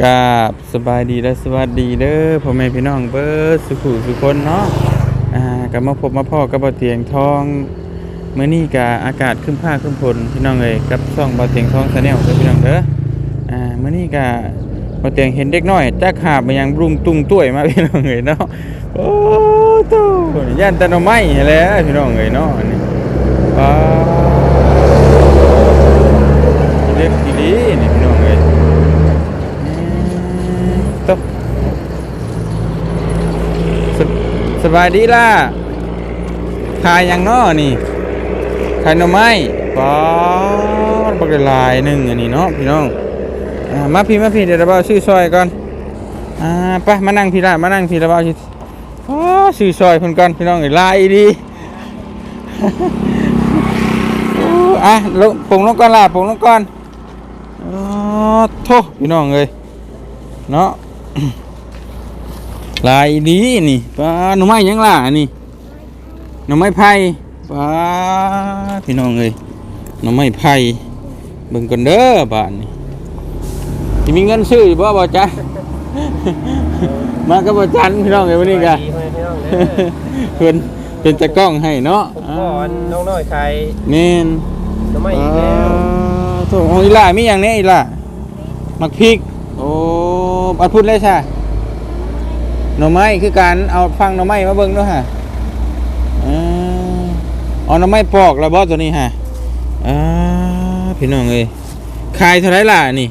กราบสบายดีและสวัสดีเด้อพ่อแม่พี่น้องเบิร์ดสุขุสุคนเนาะอ่ากับมาพบมาพ่อกับบ่เตียงทองเมื่อนี้กะอากาศครึ้มผ้าครึ้มฝนพี่น้องเอ้ยกับช่องบ่เตียงทองชาแนลเด้อพี่น้องเด้ออ่าเมื่อนี้กะบ่เตียงเห็นเด็กน้อยจักหาบมายังรุงตุ้งตุ้ยมาพี่น้องเอ้ยเนาะโอ้โตย่านตะนอไม้แล้วพี่น้องเอ้ยเนาะอันนี้ป้าเล็กอีหลีนี่พี่น้องเอ้ย ตบ สบายดีล่ะขายยังน้อนี่ขายหน่อไม้ป๊อดบักไลายหนึ่งอันนี้เนาะพี่น้องมาพี่มาพี่เดี๋ยวเราเอาซื้อซอยก่อนอ่าไปมานั่งพี่ละมานั่งพี่เราเอาซื้ออ๋อซื้อซอยเพิ่นก่อนพี่น้องลายดีอ้อะลงปรุงลงก่อนล่ะปรุงลงก่อนอ๋อโทพี่น้องเอ้ยเนาะ ลายดีนี่ปลาหน่อไม้หยังล่ะนี่หน่อไม้ไผ่ปลาพี่น้องเอ้ยหน่อไม้ไผ่เบิ่งกันเด้อบ้านนี่สิมีเงินซื้ออยู่บ่บ่จ๊ะมากับบ่จันพี่น้องเอ้ยวันนี้กะดีให้พี่น้องเด้อเพิ่นเป็นตะกล้องให้เนาะผมก่อนน้องน้อยใครแม่นน้ำไม่อีกแล้วโถ่ของอีหล่ามีอย่างนี้อีหล่ามักพริกโอ้อัดพูดเลยใช่ หน่อไม้คือการเอาฟังหน่อไม้มาเบิ่งด้วยฮะอ่าเอาหน่อไม้ปอกแล้วบอสตัวนี้ฮะอ่าพี่น้องเอ้ยขายเท่าไรล่ะนี่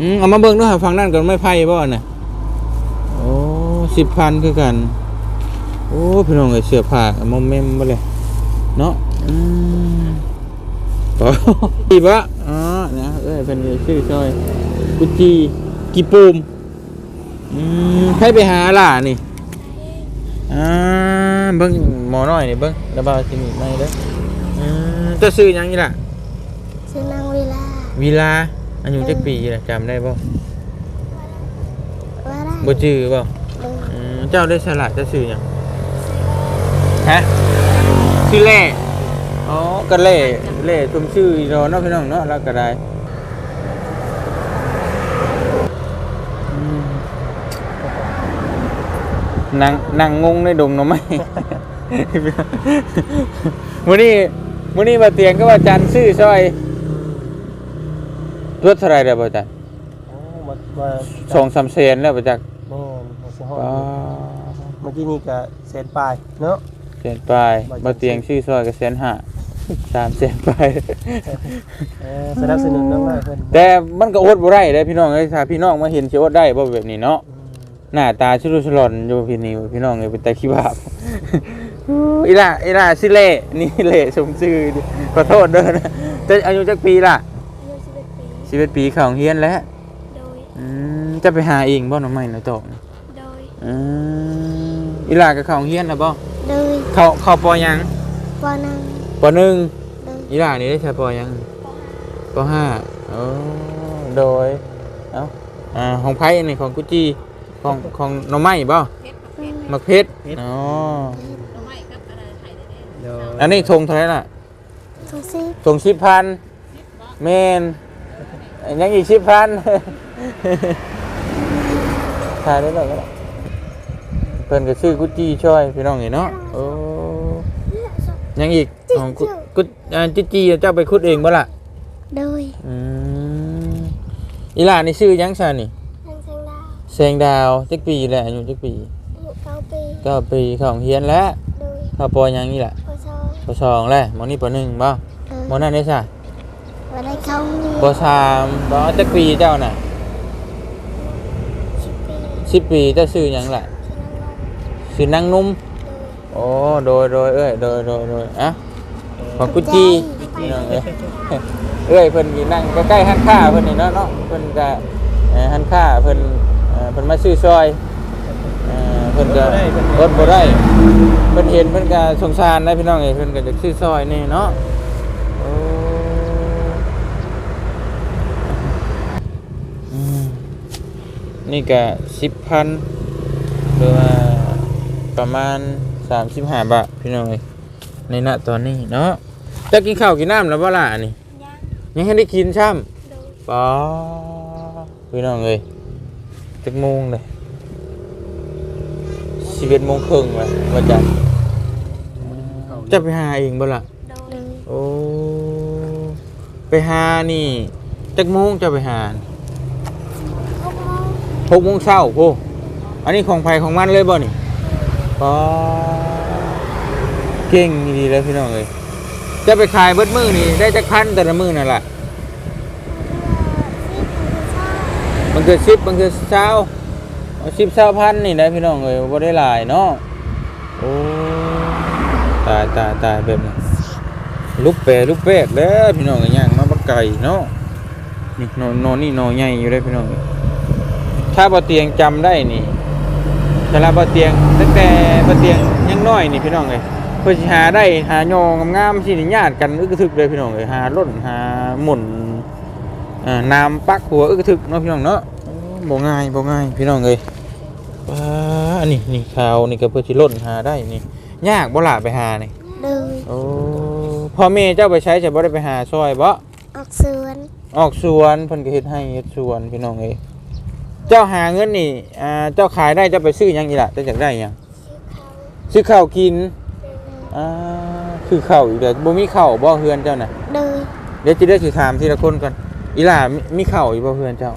อืมเอามาเบิ่งด้วยฮะฟังนั่นก่อนไม่ไพ่บ่น่ะโอ้สิบพันคือกันโอ้พี่น้องเอ้ยเสื้อผ้ามอมเมมบ่เลยเนาะอืมโอ้ดีปะอ๋อนะเอ้ยเป็นชื่อซอยกุจีกีปูม ให้ไปหาล่ะนี่อ่าเบิ้งหมอน้อยนี่เบิ้งระบายสิมีไม่เด้ออืมจะซื้อหยังนี่ล่ะชื่อนางเวลาวีลาอายุจักปีล่ะจำได้บ่ว่าได้บ่จื้อบ่ดูอืมเจ้าได้ฉลาดจะซื้อหยังฮะชื่อเล่อ๋อก็เล่เล่ชุมชื่ออีโรเนาะพี่น้องเนาะแล้วก็ได้ นั่งนั่งงงในดงหน่อไม้ มื้อนี้มื้อนี้บ่เตียงก็ว่าจันทร์ซื้อซอยรถเท่าไหร่เด้อบ่จันโอ้มามาสองสามแสนแล้วบ่จักแม่นมาสิฮอดป้าเมื่อกี้นี่ก็เศษปลายเนาะแสนปลายบ่เตียงซื้อซอยก็แสนห้าสามแสนปลาย เออสนับสนุนน้องน้อยเพิ่นแต่มันก็อดบ่ได้เด้อพี่น้องเอ้ยถ้าพี่น้องมาเห็นสิอดได้บ่แบบนี้เนาะ หน้าตาชุลุชลอนอยู่พี่นิวพี่น้องเอ้ยเป็นตาขี้บาปอีล่ะอีล่ะสิเล่นี่เล่สมชื่อดิขอโทษเด้อนะแต่อายุจักปีล่ะอายุสิบเอ็ดปีชีวิตปีเข้าโรงเฮียนแล้วโดยอืมจะไปหาเองบ่หน่อไม้นะจอกโดยอืมอีล่ะก็เข้าโรงเฮียนแล้วบ่โดยเข้าเข้าปอหยังปอนังปหนึ่งโดยอีล่ะนี่ได้ใช้ปอหยังปห้าโอ้โดยเอ้าอ่าของไผนี่ของกุจี ของของหน่อไม้บ่มักเพชรอ๋อเดี๋ยวอันนี้ทงเท่าไหร่ล่ะทุกสิบทงสิบพันเมนยังอีกสิบพันทายได้หรอก็ได้เพิ่นก็ชื่อกุจีช่อยพี่น้องเห็นเนาะโอ้ยังอีกของกุกุอ่าจิจีเจ้าไปคุดเองบ่ล่ะโดยอืมอีหล่านี่ชื่อหยังซะนี่นางแส งดาวแสงดาวจักปีแหละอายุจักปีอายุเก้าปีเก็ปีของเฮียนแล้วโดยข้าวปอยังนี่แหละพอชอปอสองแล้วมอนี่ปอหนึ่งบ่โดยมอนั่นได้ซะว่าได้เข้าเรียนปอสามบ่จักปีเจ้าน่ะสิบปีสิบปีเจ้าชื่อหยังล่ะชื่อนางนงชื่อนางนุ่มโอ้โดยโดยเอ้ยโดยโดยโดยอะของกุจีพี่น้องเอ้ยเอ้ยเพิ่นอยู่นั่งใกล้ๆหันค่าเพิ่นนี่เนาะเนาะเพิ่นก็เอ่อหันค่าเพิ่น เอ่อเพิ่นมาซื้อซอยเอ่อเพิ่นก็รถบ่ได้เพิ่นเห็นเพิ่นก็สงสารนะพี่น้องเอ้ยเพิ่นก็จะซื้อซอยนี่เนาะโอ้อืมนี่ก็10,000หรือว่าประมาณ35บาทพี่น้องเอ้ยในณตอนนี้เนาะจะกินข้าวกินน้ำแล้วบ่ล่ะอันนี้ยังยังให้ได้กินช่โดยำปอพี่น้องเอ้ย จักโมงเลยสิบเอ็ดโมงครึ่งเลยว่าจะจะไปหาเองบ่ล่ะโดยโอ้ไปหานี่จักโมงจะไปหาหกโมงหกโมงเช้าโอ้อันนี้ของไผของมันเลยบ่นี่ปอเก่งดีๆเลยพี่น้องเอ้ยจะไปขายเบิดมือนี่ได้จักพันแต่ละมือนั่นแหละ มันคือซีของเช้ามันคือสิบบางคือเช้าสิบเช้าพันนี่นะพี่น้องเอ้ยบ่ได้หลายเนาะโอ้ตายตายตายแบบนี้ลูกแปรลูกแปดแล้วพี่น้องเอ้ยย่างมาบักไก่เนาะนี่นอนนอนนี่นอนใหญ่อยู่เลยพี่น้องถ้าบ่เตียงจำได้นี่แต่ละบ่เตียงตั้งแต่บ่เตียงยังน้อยนี่พี่น้องเอ้ยเพื่อหาได้หาโยงงามๆสินี่ญาติกันอึกทึกเลยพี่น้องเอ้ยหาล้นหาหมุน น้ำปักหัวอึกกระทึกเนาะพี่น้องเนาะโอ้บ่ง่ายบ่ง่ายพี่น้องเอ้ยว้าอันนี้นี่ข่าวนี่ก็เพื่อสิล้นหาได้นี่ยากบ่ล่ะไปหานี่โดยโอ้พ่อแม่เจ้าไปใช้จะบ่ได้ไปหาซอยบ่ออกสวน ออกสวนเพิ่นก็เฮ็ดให้เฮ็ดสวนพี่น้องเอ้ยเจ้าหาเงินนี่อ่าเจ้าขายได้เจ้าไปซื้อหยังอีล่ะเจ้าอยากได้หยังชื่อเขาซื้อข้าวกินอ่าคือข้าวอีกเด้อบ่มีข้าวบ่เฮือนเจ้าน่ะโดยเดี๋ยวจะได้สิถามทีละคนก่อน อีล่ามีมีข้าวอยู่บ่เฮือนเจ้า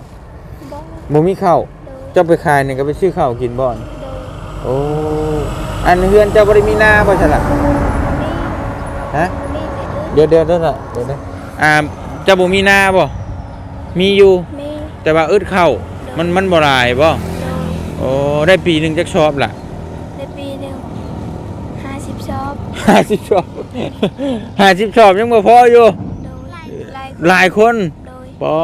บ้องบ่มีข้าวโดยเจ้าไปขายนี่ก็ไปซื้อข้าวกินบ่อนโดยโอ้อันเฮือนเจ้าบ่ได้มีนาบ่ใช่ล่ะมีฮะมีแต่อื่นเดี๋ยวเดี๋ยวเดี๋ยวล่ะเดี๋ยวนะอ่าเจ้าบ่มีนาบ่มีอยู่ มีแต่ว่าอึดข้าวมันมันบ่หลายบ่โดยโอ้ได้ปีหนึงจักชอบล่ะ ในปีหนึ่งห้าสิบชอบ50ชอบ50ชอบยังบ่พออยู่โดยหลายหลายคนโดย ปอ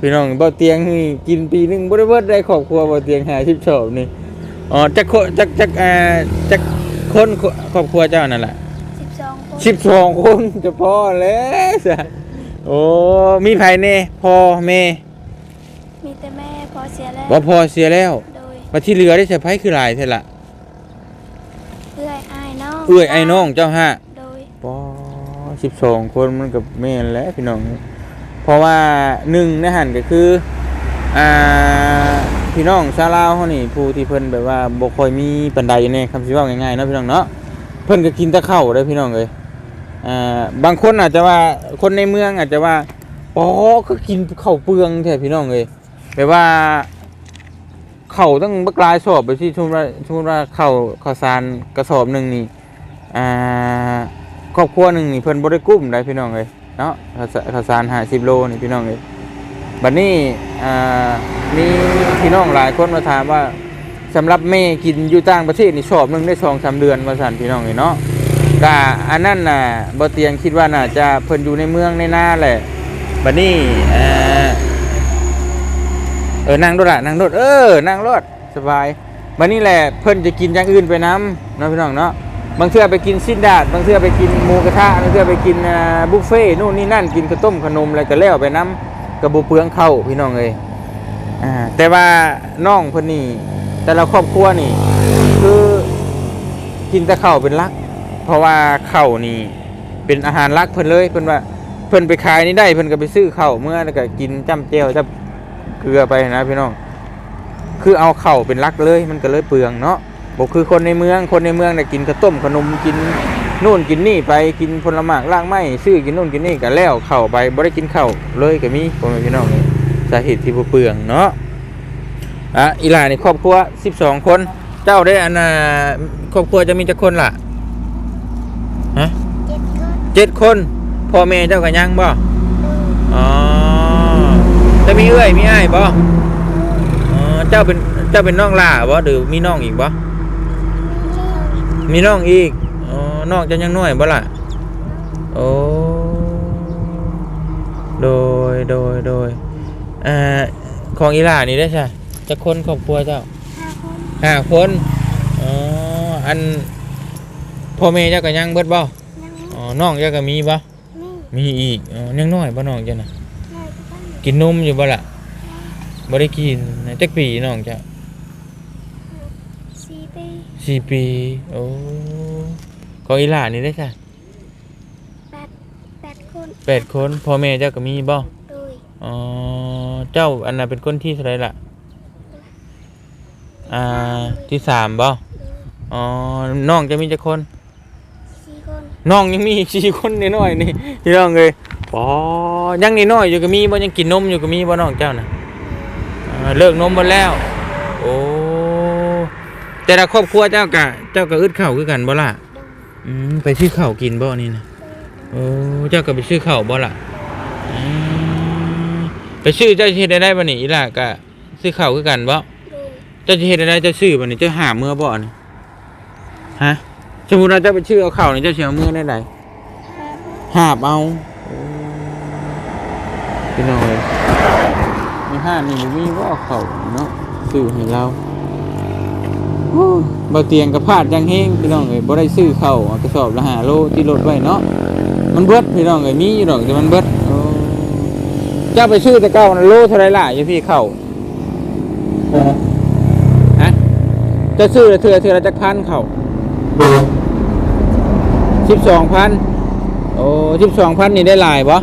พี่น้องบ่เตียงนี่กินปีหนึงบ่ได้เบิดได้ครอบครัวบ่เตียง50ชอบนี่อ๋อจักคนจักจักอ่าจักคนครอบครัวเจ้านั่นแหละสิบสองคนสิบสองคนจะพอแล้วสะโอ้มีไผเน่พ่อแม่มีแต่แม่พอเสียแล้วบ่พอเสียแล้วโดยมาที่เหลือได้ใช้ไผคือหลายเท่าละเอื้อยอ้ายน้องเอื้อยไอ้น้องเจ้าฮะโดยปอสิบสองคนมันกับแม่นแหล้วพี่น้อง เพราะว่าหนึ่งในหันก็คืออ่าพี่น้องชาวลาวเขานี่ผู้ที่เพิ่นแบบว่าบ่ค่อยมีปันไดอยู่ในคำสิว่าง่ายๆเนาะพี่น้องเนาะเพิ่นก็กินแต่ข้าวเด้พี่น้องเอ้ยอ่าบางคนอาจจะว่าคนในเมืองอาจจะว่าอ๋อก็กินข้าวเปลืองแท้พี่น้องเอ้ยแบบว่าเข้าตั้งบักลายสอบไปที่ชุมว่าชุมว่าข้าข้าวสารกระสอบหนึ่งนี่อ่าครอบครัวหนึ่งนี่เพิ่นบ่ได้กุ้มได้พี่น้องเอ้ย เนาะข้าวสารข้าสาร50โลนี่พี่น้องเอ้ยบัดนี้อ่ามีพี่น้องหลายคนมาถามว่าสำหรับแม่กินอยู่ต่างประเทศนี่ชอบหนึงได้สองสามเดือนมาสั่นพี่น้องนี่เนาะกะอันนั้นน่ะบ่เตียงคิดว่าน่าจะเพิ่นอยู่ในเมืองในหน้าแหละบัดนี้เอ่อเออนั่งรถละนั่งรถเออนั่งรถสบายบัดนี้แหละเพิ่นจะกินอย่างอื่นไปนํเนาะพี่น้องเนาะ บางเทื่อไปกินซินดาดบางเทื่อไปกินหมูกระทะบางเทื่อไปกินบุฟเฟ่นู่นนี่นั่นกินข้าวต้มขนมอะไรก็แล้วไปนํกระบ่เปลืองเข้าพี่น้องเอ้ยแต่ว่าน้องเพิ่นนี่แต่ละครอบครัวนี่ คือกินแต่ข้าวเป็นหลัก เพราะว่าข้าวนี่เป็นอาหารหลักเพิ่นเลยเพิ่นว่าเพิ่นไปขายนี่ได้เพิ่นก็ไปซื้อข้าวเมื่อแล้วก็กินจ้ำเจียวจ้ำเกลือไปนะพี่น้องคือเอาเข้าเป็นหลักเลยมันก็เลยเปลืองเนาะ บอกคือคนในเมืองคนในเมืองเนี่ยกินข้าวต้มขนมกินนู่นกินนี่ไปกินผลไม้ล่างไม้ซื้อกินนู่นกินนี่ก็แล้วข้าวไปบ่ได้กินข้าวเลยก็มีพ่อแม่พี่น้องสาเหตุที่บ่เปลืองเนาะอะอีหลานี่ครอบครัว12 คน เจ้าได้อันน่ะครอบครัวจะมีจักคนล่ะฮะเจ็ดคนพ่อแม่เจ้าก็ยังบ่อ๋อจะมีเอื้อยมีอ้ายบ่อ๋อเจ้าเป็นเจ้าเป็นน้องล่าบ่หรือมีน้องอีกบ่ มีน้องอีกอ๋อน้องเจะยังน้อยบ่ล่ะโอ้โดยโดยโดยอ่าของอีหลานี่ได้ใช่จักคนครอบครัวเจ้าห้าคนห้าคนอ๋ออันพ่อแม่เจ้าก็ยังเบิดบ่ยังอ๋อน้องเจ้าก็มีบ่นี่มีอีกอ๋อยังน้อยบ่น้องเจ้าน่ะนายก็ต้องกินนมอยู่บ่ล่ะบ่ได้กินนะจักปีน้องเจ้าสี่ปี สี่ปี โอ้ของอีหลานนี่ได้จ้ะแปดแปดคนแปดคนพ่อแม่เจ้าก็มีบ่โดยอ๋อเจ้าอันนั้นเป็นคนที่เท่าไหรล่ะ อ่าที่สามบ่อ๋อน้องจะมีจักคน สี่คนน้องยังมีอีกสี่คนน้อยๆนี่พี่น้องเลยปอยังนี่น้อยอยู่ก็มีบ่ยังกินนมอยู่ก็มีบ่น้องเจ้าน่ะอ่าเลิกนมหมดแล้วโอ้ แต่ละครอบครัวเจ้าก็เจ้าก็อึดข้าวคือกันบ่ล่ะอืมไปซื้อข้าวกินบ่นี่นะโอ้เจ้าก็ไปซื้อข้าวบ่ล่ะอืมไปซื้อเจ้าสิเฮ็ดได้ได้บ่นี่อีหล่ะก็ซื้อข้าวคือกันบ่เจ้าสิเฮ็ดได้ได้เจ้าซื้อบ่นี่เจ้าหาเมื่อบ่นี่ฮะสมมุติว่าเจ้าไปซื้อเอาข้าวนี่เจ้าสิเอาเมื่อได้ไดห้าหาบเอาพี่น้องเลยมีห้านี่บ่มีว่าเขาเนาะซื้อให้เรา บ่เตียงกับพาดยังเฮงพี่น้องเอ้ยบ่ได้ซื้อเข้ากระสอบละหาโลที่รถไว้เนาะมันเบิดพี่น้องเอ้ยมีอยู่ดอกแต่มันเบิดเจ้าไปซื้อแต่เก่าน่ะโลเท่าไรล่ะอยู่พี่เข้าฮะจะซื้อละเทื่อเทื่อละจักพันเข้าสิบสองพันโอ้สิบสองพันนี่ได้ลายปะ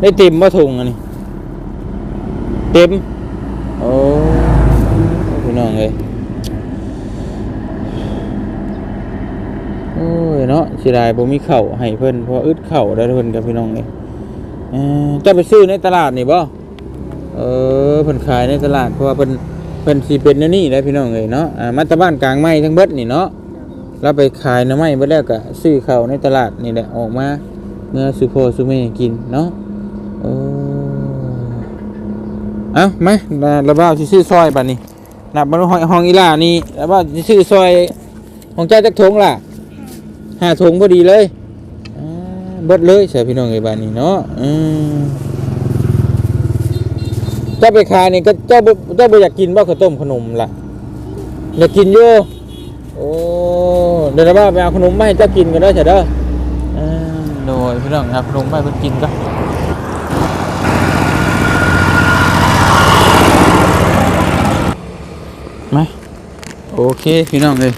ได้เต็มปะถุงอันนี้เต็มโอ้พี่น้องเลยโอ้ยเนาะสิได้บ่มีเข่าให้เพิ่นเพราะอึดเข่าได้เพิ่นกับพี่น้องเลยเออจะไปซื้อในตลาดนี่บ่เออเพิ่นขายในตลาดเพราะว่าเพิ่นเพิ่นสิเป็นนวนี้แหละพี่น้องเลยเนาะมาตะบ้านกลางไม้ทั้งเบิดนี่เนาะเราไปขายน้ำไม้ไปแล้วก็ซื้อเข่าในตลาดนี่แหละออกมาเมื่อสุโพสุเมกินเนาะโอ้เอาไหมระบ้าที่ซื้อซอยบัดนี้นับมาห้องห้องอีหล่านี่ระบ้าที่ซื้อซอยของเจ้าจักทงล่ะ ห้าทงพอดีเลยเบิดเลยใส่พี่น้องไอ้บ้านนี้เนาะเจ้าไปขายนี่ก็เจ้าเจ้าบ่อยากกินบ่ข้าวต้มขนมล่ะอยากกินอยู่โอ้เดี๋ยวเราว่าไปเอาขนมมาให้เจ้ากินกันเด้อเถอะเด้อโดยพี่น้องครับขนมมาให้เพิ่นกินก็มโอเคพี่น้องเลย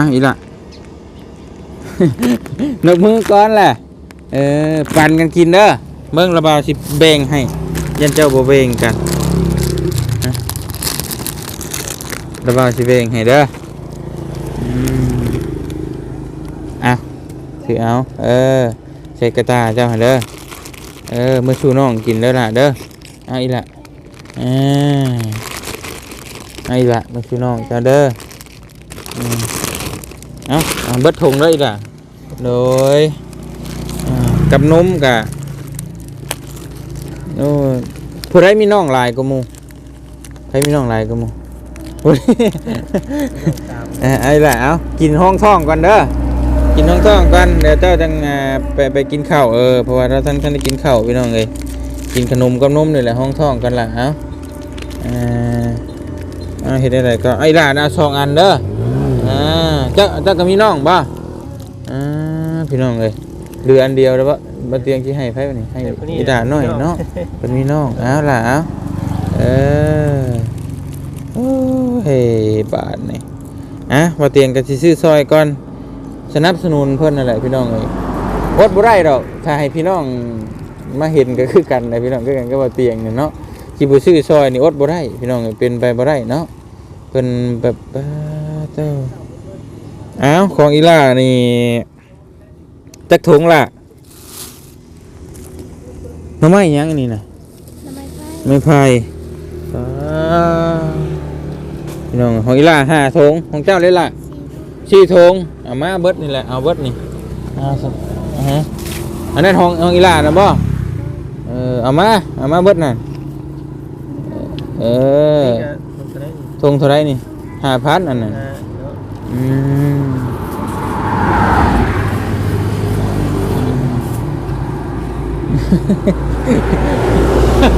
อะอีละนกมือก่อนแหละเออปั่นกันกินเด้อเบิ่งระบาสิแบ่งให้ ยันเจ้าบ่แบ่งกันระบาสิเวงให้เด้ออะถือเอา เออใส่กระตาเจ้าให้เด้อเออมื่อชูน้องกินแล้วล่ะเด้อเอาอีละออเอาอีกละมื่อชูน้องเจ้าเด้ออืม เอาเอาเบิดถุงเลยอีกละโดยอ่ากับนมกะโอ้ยผู้ใดมีน้องหลายก็มูใครมีน้องหลายก็มูอุ๊ยเอ้ยไอ้ละเอากินห้องท้องก่อนเด้อกินห้องท้องก่อนเดี๋ยวเจ้าจังไปไปกินข้าวเออเพราะว่าเราท่านท่านได้กินข้าวพี่น้องเลยกินขนมกับนมนี่แหละห้องท้องกันละเอาอ่าเอาเห็นอะไรก็ไอ้ละนะสองอันเด้อ จ้าเจ้าก็มีน้องบ่อ่าพี่น้องเลยเหลืออันเดียวแล้วบ่บ่เตียงที่ให้ไผวันนี้ให้อีดาหน่อยเนาะเป็นมีน้องเอาล่ะเอาเออโอ้ยบาทนี่อะมาเตียงกันสิซื้อซอยก่อนสนับสนุนเพิ่นนั่นแหละพี่น้องเอ้ยอดบ่ได้ดอกถ้าให้พี่น้องมาเห็นก็คือกันนะพี่น้องคือกันก็ว่าเตียงเนี่ยเนาะสิบ่ซื้อซอยนี่อดบ่ได้พี่น้องเอ้ยเป็นไปบ่ได้เนาะเพิ่นแบบบ้าเจ้า อ้าวของอีล่านี่จักถุงล่ะหน่อไม้หยังอันนี้น่ะทำไมไปไม่พายอ่าพี่น้องของอีล่าห้าทงของเจ้าเลยล่ะสี่ทงเอามาเบิดนี่แหละเอาเบิดนี่เอาสิอ่าฮะอันนั้นของของอีล่านะบ่เออเอามาเอามาเบิดน่ะเออนี่ก็มันจะได้อีกทงเท่าไรนี่ห้าพันอันนั้นอ่าเนาะอืม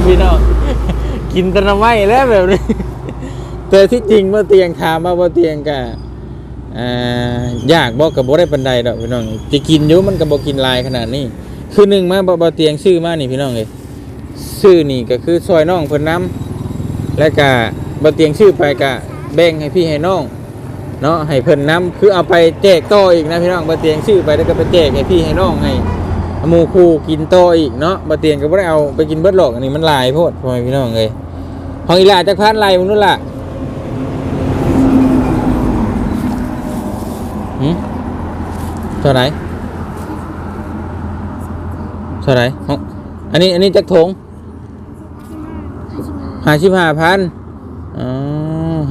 พี่น้องกินตะนไม้แล้วแบบนี้แต่ที่จริงเมื่อเตียงถามมาว่าเตียงกะอ่ายากบอกกับบ่ได้ปันใดดอกพี่น้องจะกินอยู่มันก็บ่กินลายขนาดนี้คือหนึ่งมาบ่บ่เตียงซื้อมานี่พี่น้องเลยซื้อนี่ก็คือซอยน้องเพิ่นนํแล้วก็บ่เตียงซื้อไปก็แบ่งให้พี่ให้น้องเนาะให้เพิ่นนํคือเอาไปแจกต่ออีกนะพี่น้องบ่เตียงซื้อไปแล้วก็ไปแจกให้พี่ให้น้องให้ หมูคูกินโตอีกเนาะบ่เตียงก็บ่ได้เอาไปกินเบิดหรอกอันนี้มันลายโพดพ่อแม่พี่น้องเอ้ยของอีหลาจักพันไรมึงนู่นล่ะหึเท่าไหร่เท่าไหร่อันนี้อันนี้จักถงห้าสิบห้าพันอ๋อ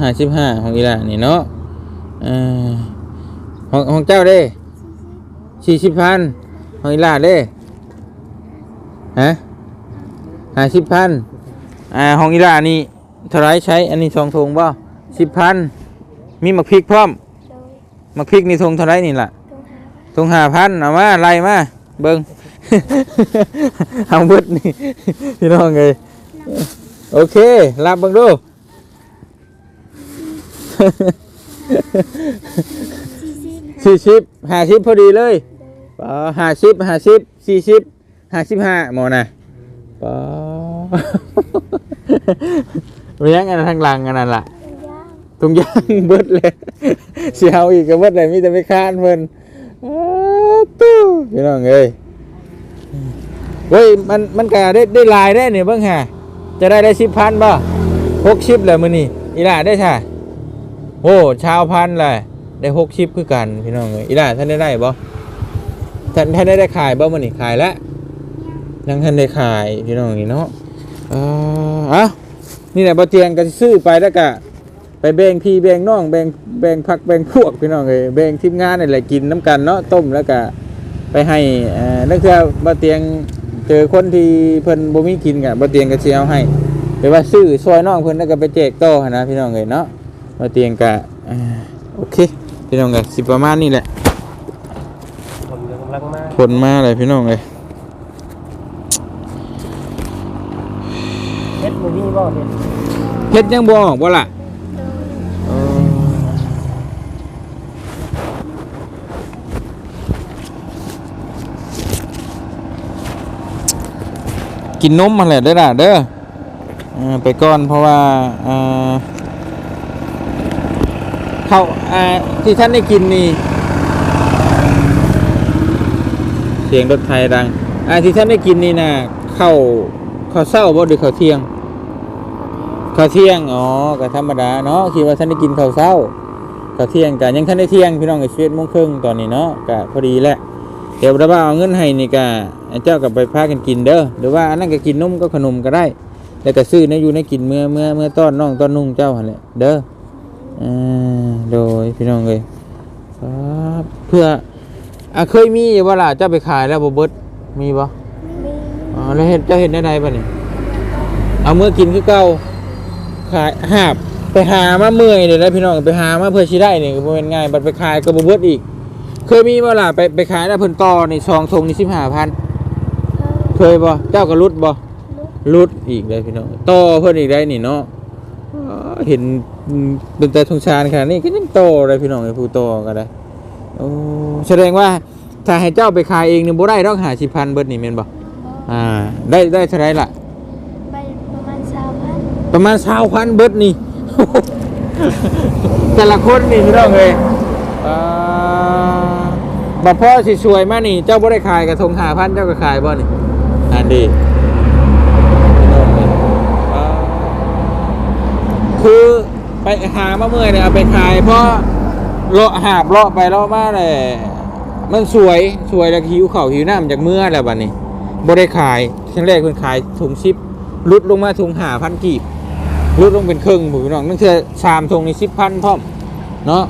ห้าสิบห้าของอีหล่านี่เนาะเออของของเจ้าเด้สี่สิบพัน ของอีหล่าเด้ฮะห้าสิบพันอ่าของอีหล่านี่เท่าไรใช้ อันนี้ทองทงบ่สิบพันมีหมักพริกพร้อมโดยหมักพริกนี่ทงเท่าไรนี่ล่ะตรงหาทงห้าพันเอามาไล่มาเบิ้งเอาเบิดนี่พี่น้องเลยโอเครับเบิ้งดูสี่สิบห้าสี่สิบห้าสิบพอดีเลยโดย ปอห้าสิบห้าสิบสี่สิบห้าสิบห้าหมอนะปอเลี้ยงอันทางหลังอันนั้นล่ะตรงย่างตรงย่างเบิดเลยเสียวอีกก็เบิดเลยมีแต่ไม่ค้านเพิ่นอ้าวตู้พี่น้องเอ้ยเฮ้ยมันมันก็ได้ได้ลายได้เนี่ยเบิ่งฮะจะได้ได้สิบพันบ่หกสิบเลยมื้อนี้อีหล่าได้ใช่โอ้ชาวพันเลยได้หกสิบคือกันพี่น้องเอ้ยอีหล่าท่านได้ได้บ่ ท่านท่านได้ได้ขายบ่มื้อนี้ขายแล้วยังท่านได้ขายพี่น้องนี่เนาะอ่อเอ้านี่แหละบ่เตียงก็ซื้อไปแล้วก็ไปแบ่งพี่แบ่งน้องแบ่งแบ่งพักแบ่งพวกพี่น้องเลยแบ่งทีมงานนี่แหละกินน้ำกันเนาะต้มแล้วก็ไปให้เอ่อนักเที่ยวบ่เตียงเจอคนที่เพิ่นบ่มีกินก็บ่เตียงก็สิเอาให้หรือว่าซื้อซอยน้องเพิ่นแล้วก็ไปแจกโต้นะพี่น้องเลยเนาะบ่เตียงก็โอเคพี่น้องก็สิประมาณนี้แหละ ผลมาเลยพี่น้องเลยเฮ็ดบ่มีบ่เฮ็ดเฮ็ดยังบ่ออกบ่ล่ะโดยเออกินนมมาแหละเด้อล่ะเด้อเออไปก่อนเพราะว่าเอ่อเขาอ่าที่ท่านได้กินนี่ เสียงรถไทยดังอ่าที่ท่านได้กินนี่นะข้าวข้าวเช้าบ่หรือข้าวเที่ยงข้าวเที่ยงอ๋อก็ธรรมดาเนาะคิดว่าท่านได้กินข้าวเช้าข้าวเที่ยงกันยังท่านได้เที่ยงพี่น้องกับชีวิตโมงครึ่งตอนนี้เนาะก็พอดีแหละเดี๋ยวเราเอาเงินให้นี่ก็เจ้ากับไปพากันกินเด้อหรือว่าอันนั้นก็กินนมก็ขนมก็ได้ แล้วก็ซื้อในอยู่ในกินเมื่อเมื่อเมื่อต้อนน้องต้อนนุ่งเจ้าหันแหละเด้ออ่าโดยพี่น้องเลยครับเพื่อ อะเคยมีอยู่บ่ล่ะเจ้าไปขายแล้วบ่เบิดมีบ่มีอ๋อแล้วเห็นเจ้าเห็นได้ไดบ่นี่เอาเมื่อกินคือเก่าขายหาบไปหามาเมื่อยเลยนะพี่น้องไปหามาเพื่อชิได้นี่ก็บ่เป็นง่ายบัดไปขายก็บ่เบิดอีก เคยมีบ่ล่ะไปไปขายแล้วเพิ่นต่อนี่ซองทงนี่15,000เออเคยบ่เจ้าก็รุดบ่ลุกรุดอีกเลยพี่น้องต่อเพิ่นอีกได้นี่เนาะอ๋อเห็นเป็นแต่สงสารขนาดนี้ก็ยังต่อเลยพี่น้องไอ้ผู้ต่อก็ได้ โอ้แสดงว่าถ้าให้เจ้าไปขายเองนี่บ่ได้ดอก50,000เบิดนี่แม่นบ่อ่าได้ได้เท่าไหร่ล่ะไปประมาณสามพันประมาณสาวพันเบิดนี่ แต่ละคนนี่พี่น้องเลยอ่าบัพ่อสิสวยมานี่ เจ้าบ่ได้ขายกระทงหาพันเจ้าก็ขายบ่นี่อันดีอ่าคือไปหามาเมื่อยเนี่ยเอาไปขายเพราะ เลาะหาบเลาะไปเลาะมาเลยมันสวยสวยแล้วหิวเข่าหิวน้ำจากเมื่อแล้วบัดนี้บ่ได้ขายครั้งแรกเพิ่นขายถุงซิปลุดลงมาถุงหาพันกีบลดลงเป็นครึ่งหมูพี่น้องนั่นคือชามทงนี่สิบพันพร้อมเนาะ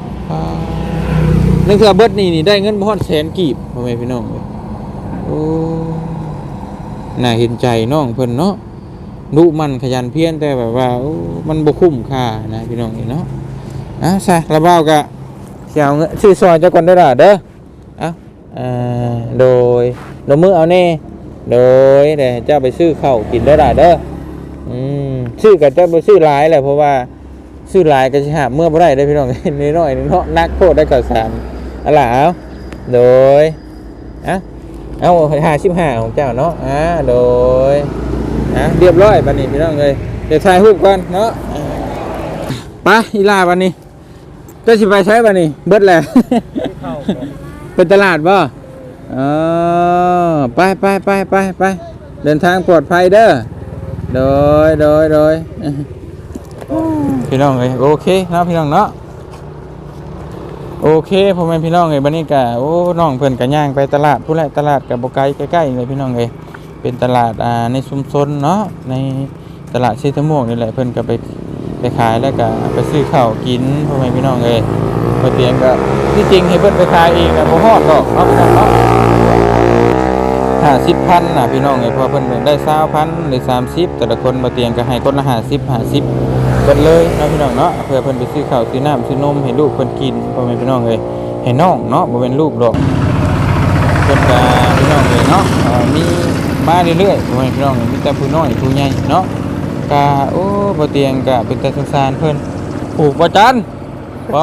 นั่นคือเบิร์ดนี่นี่ได้เงินพ่อนแสนกีบพ่อแม่พี่น้องโอ้น่าเห็นใจน้องเพิ่นเนาะดุมันขยันเพี้ยรแต่แบบว่ามันบ่คุ้มค่านะพี่น้องเนาะอะซะระเบ้าก็สิ เอาเงินซื้อซอยเจ้าก่อนได้อล่ะเด้อเอาอ่าโดยโดมือเอาแน่โดยเดี๋ยวเจ้าไปซื้อข้าวกินได้อล่ะเด้ออืมชื่อก็จะบ่ชื่อหลายแหละเพราะว่าชื่อหลายก็สิหาเมื่อบ่ได้ได้พี่น้องน้อยๆเนาะนักโทษได้ก่อสารอะล่ะเอาโดยอะเอา55ของเจ้าเนาะอ่าโดยอะเรียบร้อยบัดนี้พี่น้องเอ้ยเดี๋ยวถ่ายรูปก่อนเนาะไปอีลาบัดนี้ เจะสิไปใช้บัดนี้เบิดแล้วเข้าเป็นตลาดบ่เออไปไปไปไปไปเดินทางปลอดภัยเด้อ โดยโดยโดยพี่น้องเอ้ยโอเคเนาะพี่น้องเนาะ โอเคพ่อแม่พี่น้องเอ้ยบัดนี้ก็โอ้น้องเพิ่นก็ย่างไปตลาดผู้แหละตลาดก็บ่ไกลใกล้ๆเลยพี่น้องเอ้ยเป็นตลาดอ่าในชุมชนเนาะในตลาดเชตม่วงนี่แหละเพิ่นก็ไป ไปขายแล้วก็ไปซื้อข้าวกินพ่อแม่พี่น้องเอ้ยบ่เตียงก็ที่จริงให้เพิ่นไปขายเองก็บ่ฮอดดอกเนาะพี่น้องเนาะห้าสิบพันนะพี่น้องเอ้ยพอเพิ่นได้สาวพันหรือสามสิบแต่ละคนมาเตียงก็ให้คนละห้าสิบห้าสิบเบิดเลยนะพี่น้องเนาะเพื่อเพิ่นไปซื้อข้าวซื้อน้ำซื้อนมให้ลูกเพิ่นกินพ่อแม่พี่น้องเอ้ยให้น้องเนาะบ่เป็นลูกดอกเพิ่นก็พี่น้องเอ้ยเนาะมีมาเรื่อยๆพ่อแม่พี่น้องเอ้ยมีแต่ผู้น้อยผู้ใหญ่เนาะ ก็โอ้บ่เตียงก็เป็นแต่สงสารเพิ่นปลูกบ่จันบ่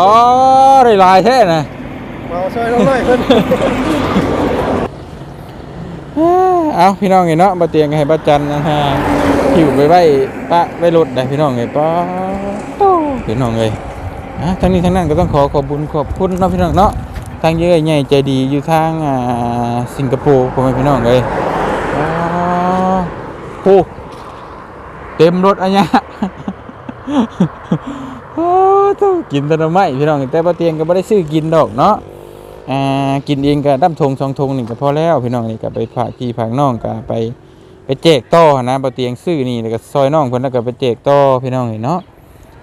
ได้หลายแท้น่ะมาช่วยน้องหน่อยเพิ่นเอาพี่น้องไงเนาะบาเตียงให้บาจันนะฮะหิวไปไว้ปะไว้รถได้พี่น้องไงป้าโต้พี่น้องเลยอะทั้งนี้ทั้งนั้นก็ต้องขอขอบคุญขอบคุณเนาะพี่น้องเนาะทางเยอะใหญ่ใจดีอยู่ทางอ่าสิงคโปร์พ่อแม่พี่น้องเลยอ๋อโอ้ เต็มรถอันเนี้ยโอ้ต้องกินแต่ละไม้พี่น้องแต่บาเตียงก็ไม่ได้ซื้อกินดอกเนาะอ่ากินเองก็ดั้มทงสองทงหนี่งก็พอแล้วพี่น้องนี่ก็ไปฝากพี่ฝากน้องก็ไปไปแจกต่อนะบ่เตียงซื้อนี่แล้วก็ซอยน้องเพิ่นแล้วก็ไปแจกต่อพี่น้องนี่เนาะ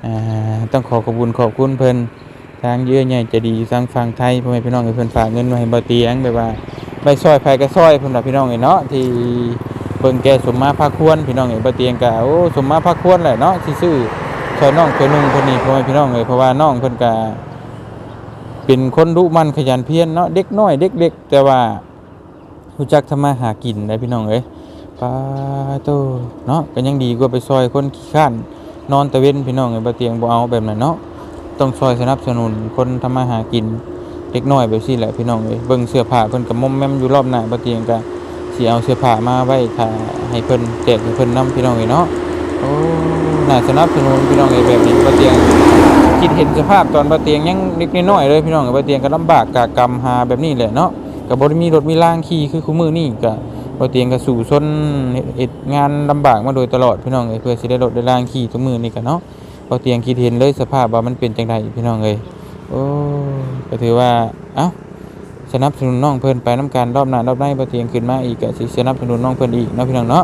อ่าต้องขอขอบคุณขอบคุณเพิ่นทางเยอะใหญ่จะดีทางฝั่งไทยพ่อแม่พี่น้องเพิ่นฝากเงินมาให้บ่เตียงแบบว่าไปซอยไผก็ซอยเพิ่นน่ะพี่น้องนี่เนาะที่ เบิ่งแกสมมาภาคควรพี่น้องนี่บ่เตียงก็โอ้สมมาภาคควรแหละเนาะที่ซื้อซอยน้องซอยนุ่งเพิ่นนี่พ่อแม่พี่น้องเลยเพราะว่าน้องเพิ่นก็เป็นคนดุมันขยันเพียรเนาะเด็กน้อยเด็กเล็กแต่ว่ารู้จักทำมาหากินได้พี่น้องเอ้ยปาโตเนาะก็ยังดีกว่าไปซอยคนขี้ข้านนอนตะเวนพี่น้องเอ้ยบ่เตียงบ่เอาแบบนั้นเนาะต้องซอยสนับสนุนคนทำมาหากินเด็กน้อยแบบซี่แหละพี่น้องเอ้ยเบิ่งเสื้อผ้าเพิ่นก็มอมแมมอยู่รอบหน้าบ่เตียงก็ สิเอาเสื้อผ้ามาไว้ถ้าให้เพิ่นแจกให้เพิ่นนํพี่น้องเอ้ยเนาะโอ้น่าสนับสนุนพี่น้องเอ้ยแบบนี้บ่เตียงคิดเห็นสภาพตอนบาเตียงยังเล็กน้อยๆเลยพี่น้องกับบาเตียงก็ลำบากกากรรมหาแบบนี้แหละเนาะกับบริมีรถมีล่างขี่คือคู่มือนี่กับบาเตียงก็สู่ซนเอ็ดงานลำบากมาโดยตลอดพี่น้องเอ้ยเพื่อสิได้รถได้ล่างขี่ทุกมือนี่กันเนาะบาเตียงคิดเห็นเลยสภาพว่ามันเป็นจังไดพี่น้องเอ้ยโอ้ก็ถือว่าเอ้า สนับสนุนน้องเพิ่นไปน้ำการรอบหน้ารอบหน้าบาเตียงขึ้นมาอีกก็สิสนับสนุนน้องเพิ่นอีกเนาะพี่น้องเนาะ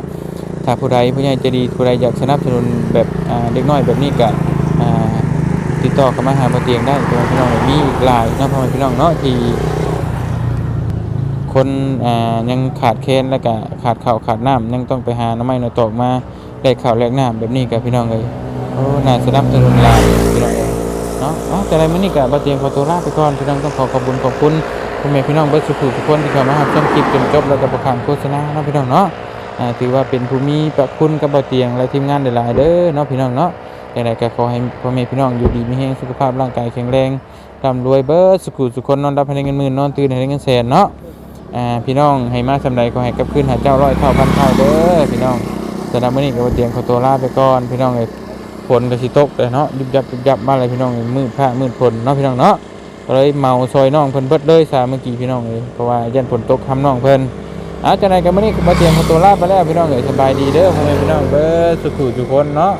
ถ้าผู้ใดผู้ใหญ่ใจะดีผู้ใดอยากสนับสนุนแบบอ่าเด็กน้อยแบบนี้ก็อ่าติดต่อกับมาหามาเตียงได้พี่น้องมีอีกหลายเนาะพ่อแม่พี่น้องเนาะที่คนอ่ายังขาดแคลนแล้วก็ขาดข้าวขาดน้ำยังต้องไปหาน้ำไม้น้ำตอกมาได้ข้าวแลกน้ำแบบนี้กับพี่น้องเลยโอ้น่าสนับสนุนหลายพี่น้องเนาะอ๋อแต่อะไรมื้อนี้ก็บ่เตียงขอตัวลาไปก่อนพี่น้องต้องขอขอบคุณขอบคุณ พ่อแม่พี่น้องเบิดสุขทุกคนที่เข้ามารับชมคลิปจนจบแล้วก็บ่ข้ามโฆษณาเนาะพี่น้องเนาะถือว่าเป็นผู้มีพระคุณกับเบ่เตียงและทีมงานหลายๆเด้อเนาะพี่น้องเนาะอย่างไรก็ขอให้พ่อแม่พี่น้องอยู่ดีมีแรงสุขภาพร่างกายแข็งแรงร่ำรวยเบิดสุขุสุขคนนอนรับให้เงินหมื่นนอนตื่นให้เงินแสนเนาะพี่น้องให้มาสำใดขอให้กับคืนหาเจ้าร้อยเท่าพันเท่าเด้อพี่น้องสำหรับมื้อนี้ก็บ่เตียมขอตัวลาไปก่อนพี่น้องเอ้ยฝนก็สิตกเลยเนาะยุบยับยุบยับมาเลยพี่น้องมืดผ้ามืดฝนเนาะพี่น้องเนาะ ก็เลยเมาซอยน้องเพิ่นเบิดเลยซาเมื่อกี้พี่น้องเลยเพราะว่ายันฝนตกทำน้องเพิ่นอาจารย์ก็มื้อนี้มาเตรียมขอตัวลาไปแล้วพี่น้องเลยสบายดีเด้อพ่อแม่พี่น้องเบิดสุขุทุกคนเนาะ